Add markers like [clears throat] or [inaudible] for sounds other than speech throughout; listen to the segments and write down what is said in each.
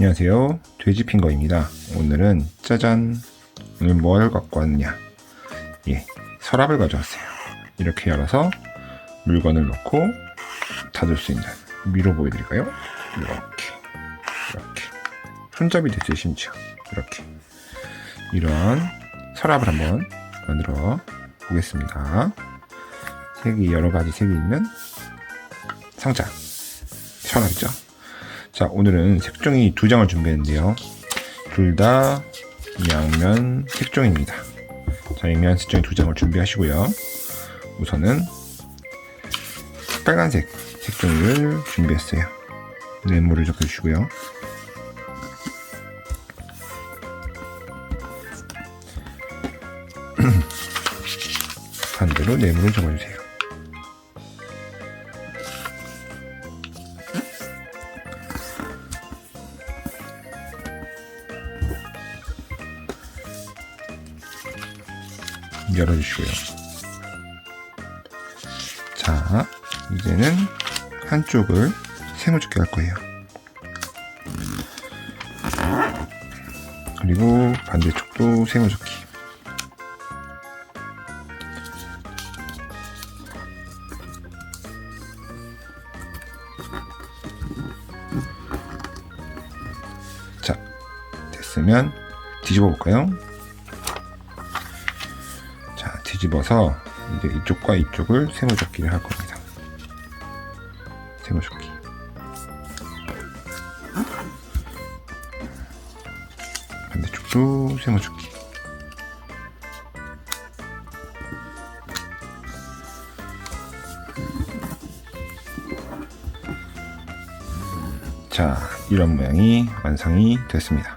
안녕하세요. 돼지핑거입니다. 오늘은 짜잔! 오늘 뭘 갖고 왔느냐? 예, 서랍을 가져왔어요. 이렇게 열어서 물건을 넣고 닫을 수 있는 위로 보여드릴까요? 이렇게, 이렇게. 손잡이 됐어요, 심지어. 이렇게. 이런 서랍을 한번 만들어 보겠습니다. 색이 여러 가지 색이 있는 상자. 서랍이죠. 자, 오늘은 색종이 두 장을 준비했는데요. 둘 다 양면 색종입니다. 자, 양면 색종이 두 장을 준비하시고요. 우선은 빨간색 색종이를 준비했어요. 네모를 적혀주시고요. [clears throat] 반대로 네모를 적어주세요. 열어주시고요. 자, 이제는 한쪽을 세모줄게 할 거예요. 그리고 반대쪽도 세모줄기. 자, 됐으면 뒤집어 볼까요? 자, 뒤집어서 이제 이쪽과 이쪽을 세모접기를 할 겁니다. 세모접기. 반대쪽도 세모접기. 자, 이런 모양이 완성이 됐습니다.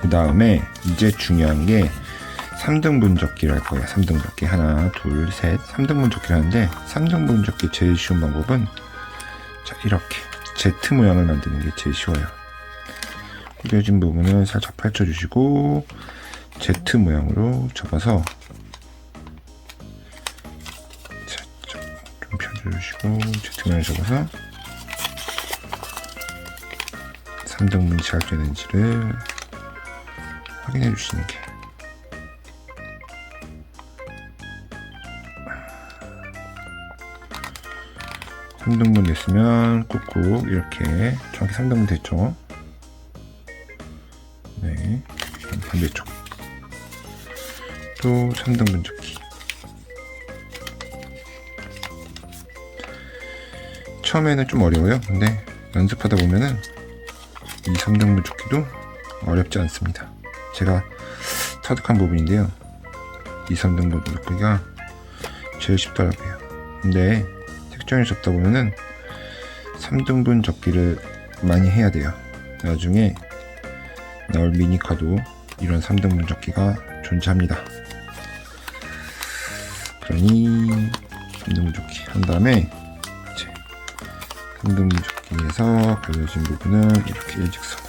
그 다음에 이제 중요한 게 3등분 접기를 할 거예요. 3등분 접기. 하나, 둘, 셋. 3등분 접기를 하는데, 3등분 접기 제일 쉬운 방법은, 자, 이렇게. Z 모양을 만드는 게 제일 쉬워요. 구겨진 부분을 살짝 펼쳐주시고, Z 모양으로 접어서, 좀 펴주시고, Z 모양을 접어서, 3등분이 잘 되는지를 확인해 주시는 게 3등분 됐으면 꾹꾹 이렇게 정확히 3등분 됐죠? 네 반대쪽 또 3등분 접기. 처음에는 좀 어려워요. 근데 연습하다 보면은 이 3등분 접기도 어렵지 않습니다. 제가 터득한 부분인데요. 이 3등분 접기가 제일 쉽더라고요. 근데 색종이를 접다 보면은 3등분 접기를 많이 해야 돼요. 나중에 나올 미니카도 이런 3등분 접기가 존재합니다. 그러니 3등분 접기 한 다음에 이제 3등분 접기에서 갈려진 부분은 이렇게 일직선으로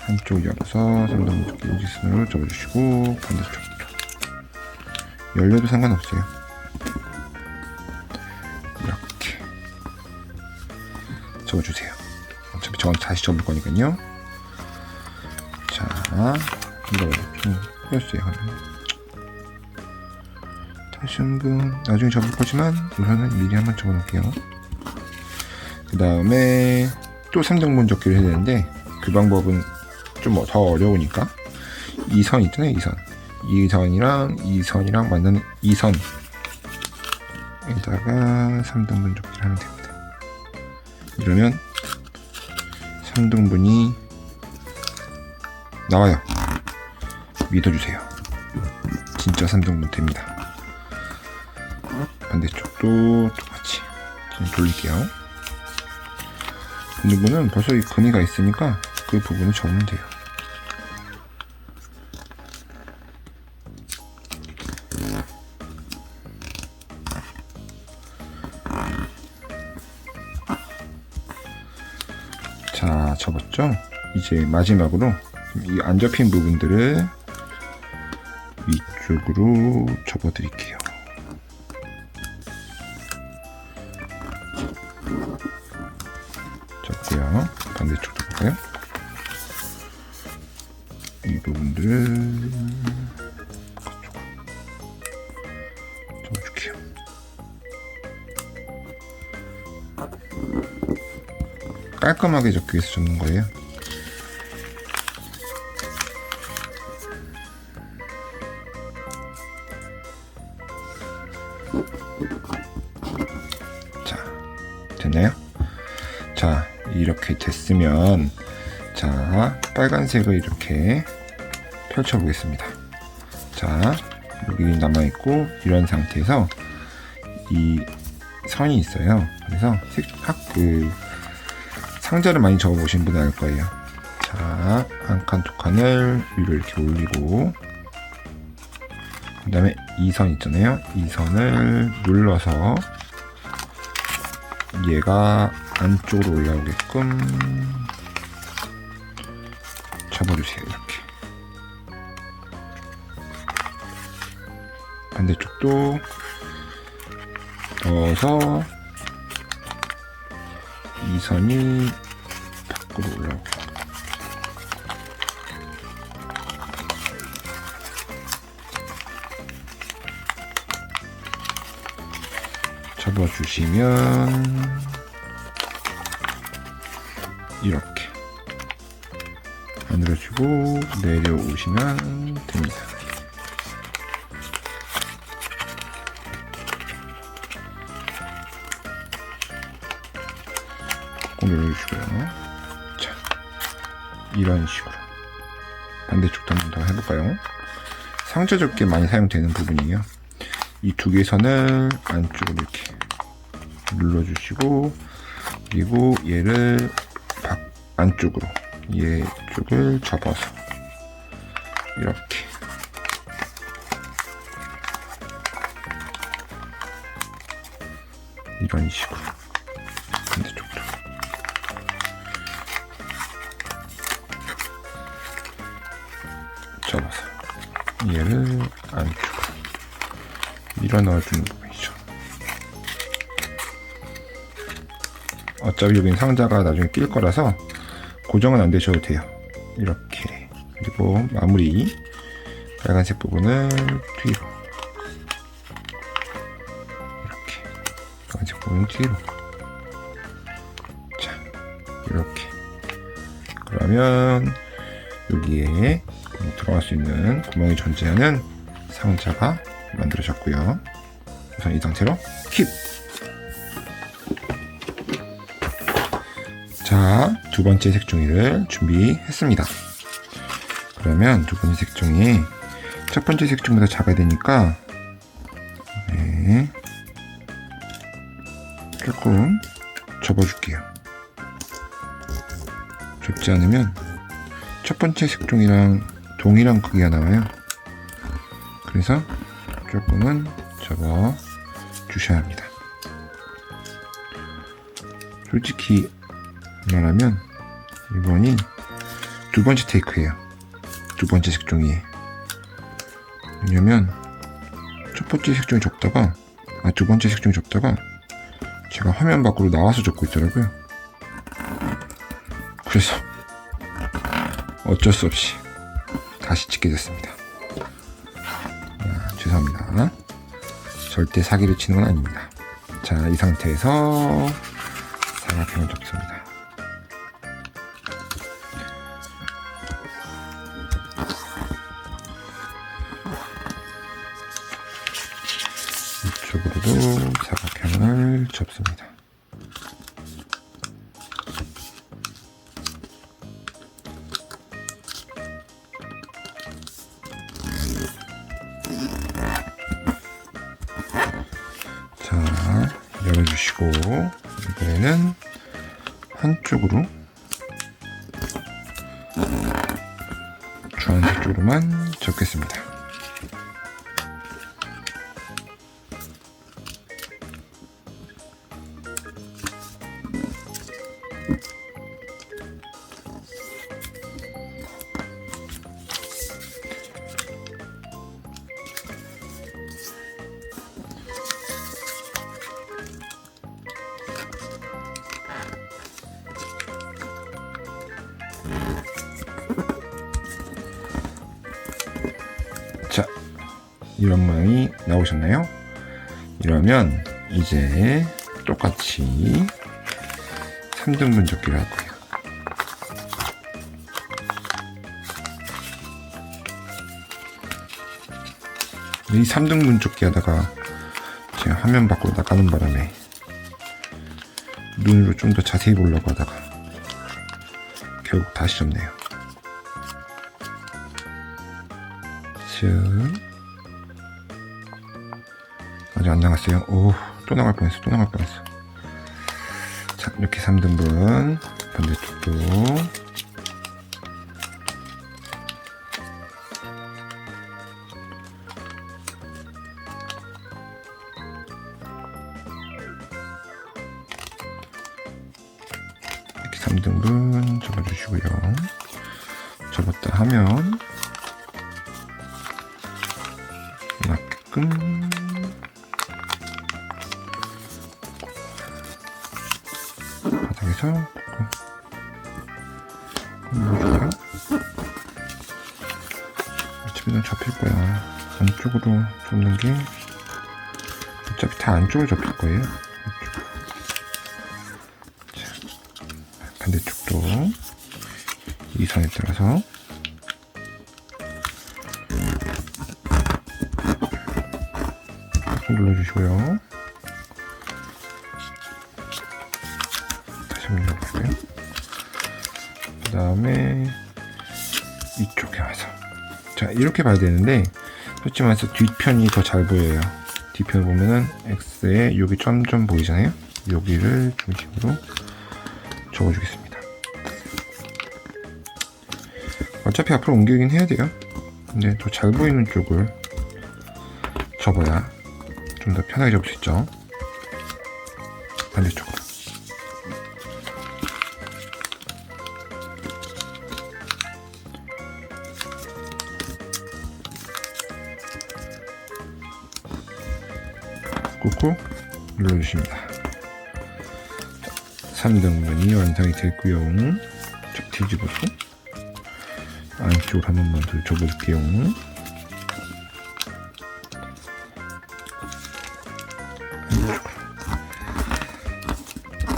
한쪽 열어서 3등분 접기 일직선으로 접어주시고 반대쪽도 열려도 상관없어요. 접어주세요. 어차피 저건 다시 접을 거니까요. 자, 이거 좀 풀었어요. 다시 한번 나중에 접을 거지만 우선은 미리 한번 접어 놓을게요. 그 다음에 또 3등분 접기를 해야 되는데 그 방법은 좀 더 어려우니까 이 선 있잖아요. 이 선. 이 선이랑 이 선이랑 만나는 이 선. 에다가 3등분 접기를 하면 됩니다. 이러면 3등분이 나와요. 믿어주세요. 진짜 3등분 됩니다. 반대쪽도 똑같이 좀 돌릴게요. 이 부분은 벌써 이 금이가 있으니까 그 부분을 접으면 돼요. 접었죠? 이제 마지막으로 이 안 접힌 부분들을 위쪽으로 접어 드릴게요. 접고요. 반대쪽도 볼까요? 이 부분들을 깔끔하게 접기 위해서 접는 거예요. 자, 됐나요? 자, 이렇게 됐으면 자, 빨간색을 이렇게 펼쳐 보겠습니다. 자, 여기 남아 있고 이런 상태에서 이 선이 있어요. 그래서 색학그 상자를 많이 적어 보신 분은 알 거예요. 자, 한 칸, 두 칸을 위로 이렇게 올리고 그 다음에 이선 있잖아요. 이 선을 눌러서 얘가 안쪽으로 올라오게끔 접어주세요. 이렇게. 반대쪽도 넣어서 이 선이 밖으로 올라오게. 접어주시면 이렇게 만들어주고 내려오시면 됩니다. 꼭 눌러주시고요. 자, 이런 식으로 반대쪽도 한번 더 해볼까요? 상자 접기에 많이 사용되는 부분이에요. 이 두 개의 선을 안쪽으로 이렇게 눌러주시고 그리고 얘를 밖 안쪽으로 얘 쪽을 접어서 이렇게 이런 식으로 얘를 안쪽으로 밀어 넣어주는 부분이죠. 어차피 여긴 상자가 나중에 낄 거라서 고정은 안 되셔도 돼요. 이렇게. 그리고 마무리. 빨간색 부분을 뒤로. 이렇게. 빨간색 부분 뒤로. 자, 이렇게. 그러면 여기에 들어갈 수 있는 구멍이 존재하는 상자가 만들어졌고요. 우선 이 상태로 킵! 자, 두 번째 색종이를 준비했습니다. 그러면 두 번째 색종이 첫 번째 색종보다 작아야 되니까 네, 조금 접어줄게요. 좁지 않으면 첫 번째 색종이랑 동일한 크기가 나와요. 그래서 조금은 접어 주셔야 합니다. 솔직히 말하면 이번이 두 번째 테이크예요. 두 번째 색종이에. 왜냐면 첫 번째 색종이 접다가 아 두 번째 색종이 접다가 제가 화면 밖으로 나와서 접고 있더라고요. 그래서 어쩔 수 없이 다시 찍게 됐습니다. 아, 죄송합니다. 절대 사기를 치는 건 아닙니다. 자, 이 상태에서 사각형을 접습니다. 이쪽으로도 사각형을 접습니다. 주황색 쪽으로만 접겠습니다. 나오셨나요? 이러면 이제 똑같이 3등분 접기를 할 거예요. 이 3등분 접기 하다가 제가 화면 밖으로 나가는 바람에 눈으로 좀 더 자세히 보려고 하다가 결국 다시 접네요. 쓱. 안 나갔어요. 오, 또 나갈 뻔했어. 또 나갈 뻔했어. 자, 이렇게 3등분. 반대쪽도. 어차피 넌 접힐 거야. 안쪽으로 접는 게 어차피 다 안쪽으로 접힐 거예요. 이쪽. 자, 반대쪽도 이 선에 따라서 꾹 눌러주시고요. 다시 눌러볼게요. 그 다음에 이쪽에 와서 자 이렇게 봐야 되는데 솔직히 말해서 뒷편이 더 잘 보여요. 뒤편 보면은 X에 여기 점점 보이잖아요. 여기를 중심으로 적어주겠습니다. 어차피 앞으로 옮기긴 해야 돼요. 근데 더 잘 보이는 쪽을 접어야 좀 더 편하게 접을 수 있죠. 반대쪽으로. 눌러주십니다. 3등분이 완성이 됐고요. 쭉 뒤집어서 안쪽으로 한 번만 더 접어줄게요.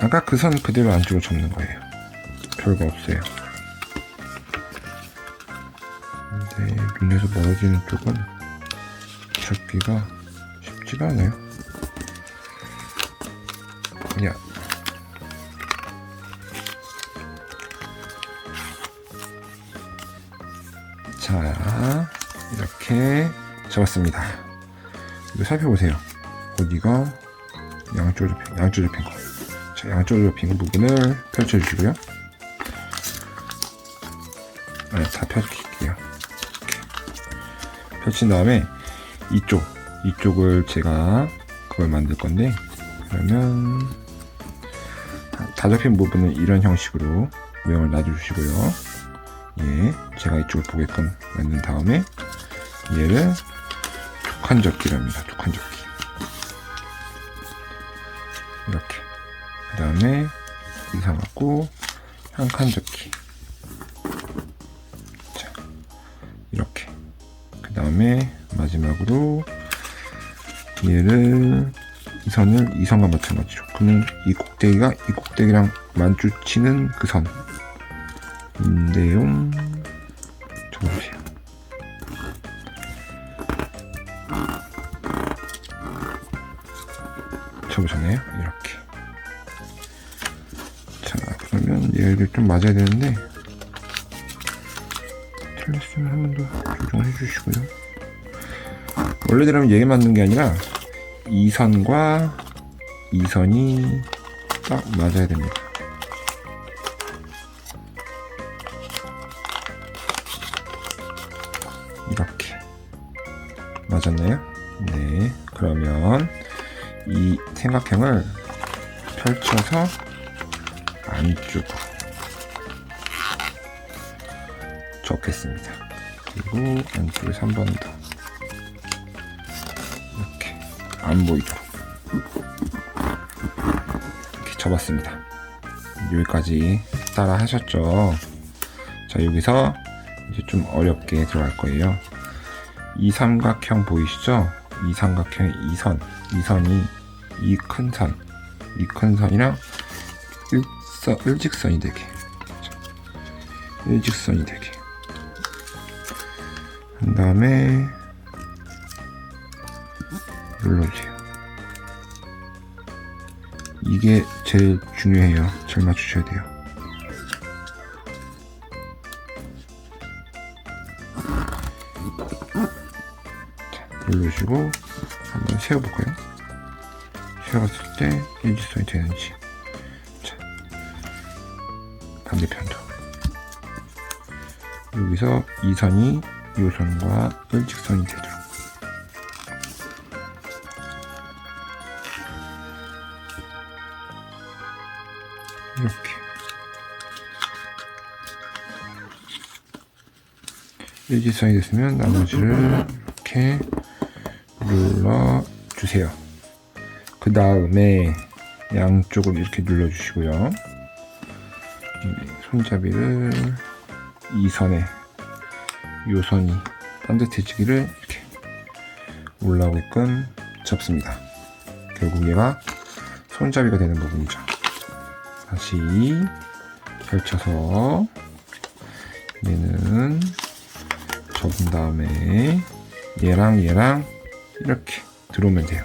아까 그 선 그대로 안쪽으로 접는 거예요. 별거 없어요. 근데 눈에서 멀어지는 쪽은 접기가 쉽지가 않아요. 이렇게 접었습니다. 이거 살펴보세요. 어디가 양쪽으로 양쪽으로 접힌 거. 자, 양쪽으로 접힌 부분을 펼쳐주시고요. 네, 다 펼칠게요. 펼친 다음에 이쪽, 이쪽을 제가 그걸 만들 건데, 그러면 다- 다 접힌 부분은 이런 형식으로 모양을 놔주시고요. 예, 제가 이쪽을 보게끔 만든 다음에 얘를 툭한 접기를 합니다. 툭한 접기. 이렇게. 그 다음에 이상 갖고 한칸 접기. 자, 이렇게. 그 다음에 마지막으로 얘를 이 선을 이 선과 마찬가지로. 그러면 이 꼭대기가 이 꼭대기랑 마주치는 그 선. 인데요. 적어주세요. 적으셨나요? 이렇게. 자, 그러면 얘를 좀 맞아야 되는데, 틀렸으면 한 번 더 조정해 주시고요. 원래대로면 얘에 맞는 게 아니라, 이 선과 이 선이 딱 맞아야 됩니다. 삼각형을 펼쳐서 안쪽으로 접겠습니다 그리고 안쪽에서 한번더 이렇게 안 보이도록 이렇게 접었습니다 여기까지 따라 하셨죠 자, 여기서 이제 좀 어렵게 들어갈 거예요. 이 삼각형 보이시죠? 이 삼각형의 이 선, 이 선이 이큰 선, 이큰 선이랑 일선, 일직선이 되게. 자, 일직선이 되게. 그 다음에 눌러주세요. 이게 제일 중요해요. 잘 맞추셔야 돼요. 자, 눌러주시고 한번 세워볼까요? 세웠을 때 일직선이 되는지. 자, 반대편도. 여기서 이 선이 이 선과 일직선이 되도록. 이렇게 일직선이 됐으면 나머지를 이렇게 눌러 주세요. 그 다음에 양쪽을 이렇게 눌러 주시고요. 손잡이를 이 선에 요 선이 반듯해지기를 이렇게 올라오게끔 접습니다. 결국 얘가 손잡이가 되는 부분이죠. 다시 펼쳐서 얘는 접은 다음에 얘랑 얘랑 이렇게 들어오면 돼요.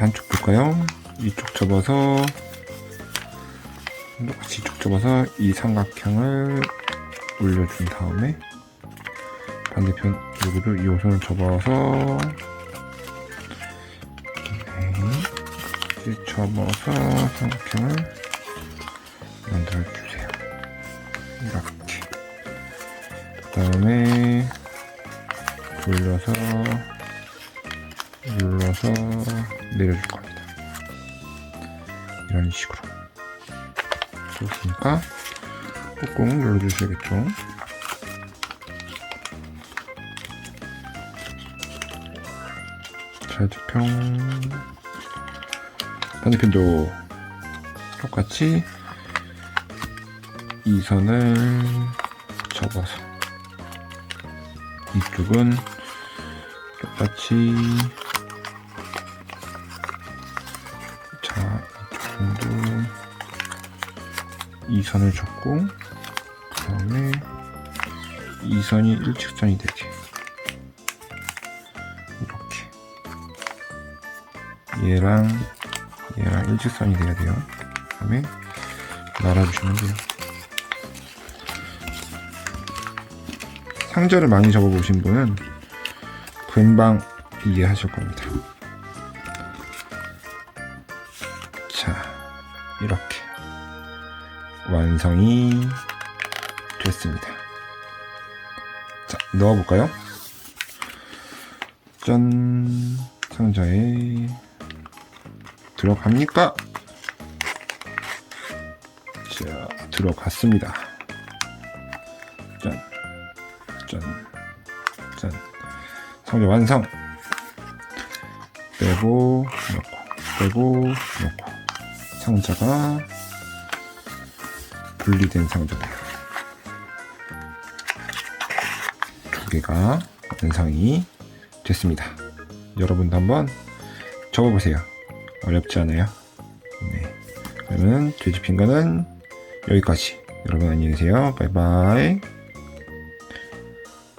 자, 한쪽 볼까요? 이쪽 접어서 똑같이 이쪽 접어서 이 삼각형을 올려준 다음에 반대편 여기도 이 호선을 접어서 네, 접어서 삼각형을 만들어주세요. 이렇게. 그 다음에 돌려서 눌러서 내려줄 겁니다. 이런 식으로. 좋습니까? 꾹꾹 눌러주셔야겠죠? 좌측평 반대편도 똑같이 이 선을 접어서 이쪽은 똑같이 2선을 줬고 그 다음에 2선이 일직선이 되게 이렇게. 얘랑 얘랑 일직선이 돼야 돼요. 그 다음에 말아주시면 돼요. 상자를 많이 접어보신 분은 금방 이해하실 겁니다. 완성이 됐습니다. 자, 넣어볼까요? 짠! 상자에 들어갑니까? 자, 들어갔습니다. 짠. 짠, 짠. 상자 완성. 빼고 넣고, 빼고 넣고. 상자가 분리된 상자다. 두 개가 완성이 됐습니다. 여러분도 한번 접어보세요. 어렵지 않아요. 네. 그러면 뒤집힌 거는 여기까지. 여러분 안녕히 계세요. 바이바이.